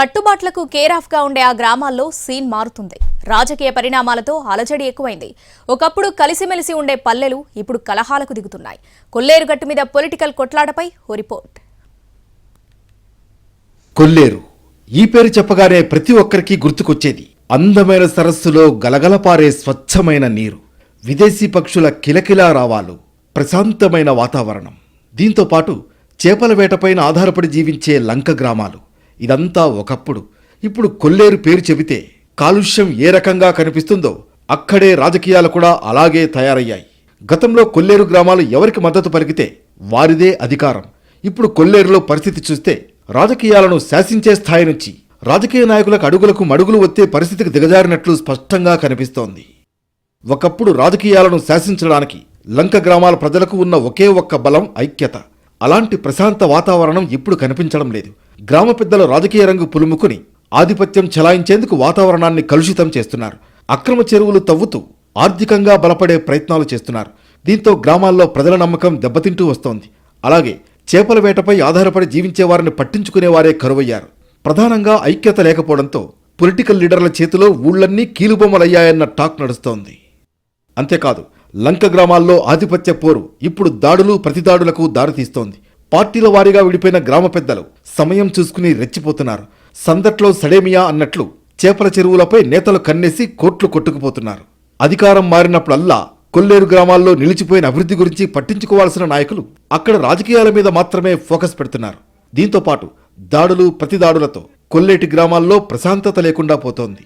కట్టుబాట్లకు కేరాఫ్గా గా ఉండే ఆ గ్రామాల్లో సీన్ మారుతుంది. రాజకీయ పరిణామాలతో అలజడి ఎక్కువైంది. ఒకప్పుడు కలిసిమెలిసి ఉండే పల్లెలు ఇప్పుడు కలహాలకు దిగుతున్నాయి. కొల్లేరు గట్టు మీద పొలిటికల్ కొట్లాటపై ఓ రిపోర్ట్. కొల్లేరు. ఈ పేరు చెప్పగానే ప్రతి ఒక్కరికి గుర్తుకొచ్చేది. అందమైన సరస్సులో గలగలపారే స్వచ్ఛమైన నీరు. విదేశీ పక్షుల కిలకిలా రావాలు. ప్రశాంతమైన వాతావరణం. దీంతో పాటు చేపల వేటపైన ఆధారపడి జీవించే లంక గ్రామాలు. ఇదంతా ఒకప్పుడు. ఇప్పుడు కొల్లేరు పేరు చెబితే కాలుష్యం ఏ రకంగా కనిపిస్తుందో అక్కడే రాజకీయాలు కూడా అలాగే తయారయ్యాయి. గతంలో కొల్లేరు గ్రామాలు ఎవరికి మద్దతు పలికితే వారిదే అధికారం. ఇప్పుడు కొల్లేరులో పరిస్థితి చూస్తే రాజకీయాలను శాసించే స్థాయి నుంచి రాజకీయ నాయకులకు అడుగులకు మడుగులు వచ్చే పరిస్థితికి దిగజారినట్లు స్పష్టంగా కనిపిస్తోంది. ఒకప్పుడు రాజకీయాలను శాసించడానికి లంక గ్రామాల ప్రజలకు ఉన్న ఒకే ఒక్క బలం ఐక్యత. అలాంటి ప్రశాంత వాతావరణం ఇప్పుడు కనిపించడం లేదు. గ్రామ పెద్దల రాజకీయ రంగు పులుముకుని ఆధిపత్యం చెలాయించేందుకు వాతావరణాన్ని కలుషితం చేస్తున్నారు. అక్రమ చెరువులు తవ్వుతూ ఆర్థికంగా బలపడే ప్రయత్నాలు చేస్తున్నారు. దీంతో గ్రామాల్లో ప్రజల నమ్మకం దెబ్బతింటూ వస్తోంది. అలాగే చేపల వేటపై ఆధారపడి జీవించే వారిని పట్టించుకునేవారే కరువయ్యారు. ప్రధానంగా ఐక్యత లేకపోవడంతో పొలిటికల్ లీడర్ల చేతిలో ఊళ్ళన్నీ కీలుబొమ్మలయ్యాయన్న టాక్ నడుస్తోంది. అంతేకాదు లంక గ్రామాల్లో ఆధిపత్య పోరు ఇప్పుడు దాడులు ప్రతిదాడులకు దారితీస్తోంది పార్టీల వారీగా విడిపోయిన గ్రామ పెద్దలు సమయం చూసుకుని రెచ్చిపోతున్నారు. సందట్లో సడేమియా అన్నట్లు చేపల చెరువులపై నేతలు కన్నేసి కోట్లు కొట్టుకుపోతున్నారు. అధికారం మారినప్పుడల్లా కొల్లేరు గ్రామాల్లో నిలిచిపోయిన అభివృద్ధి గురించి పట్టించుకోవాల్సిన నాయకులు అక్కడ రాజకీయాల మీద మాత్రమే ఫోకస్ పెడుతున్నారు. దీంతో పాటు దాడులు ప్రతిదాడులతో కొల్లేటి గ్రామాల్లో ప్రశాంతత లేకుండా పోతోంది.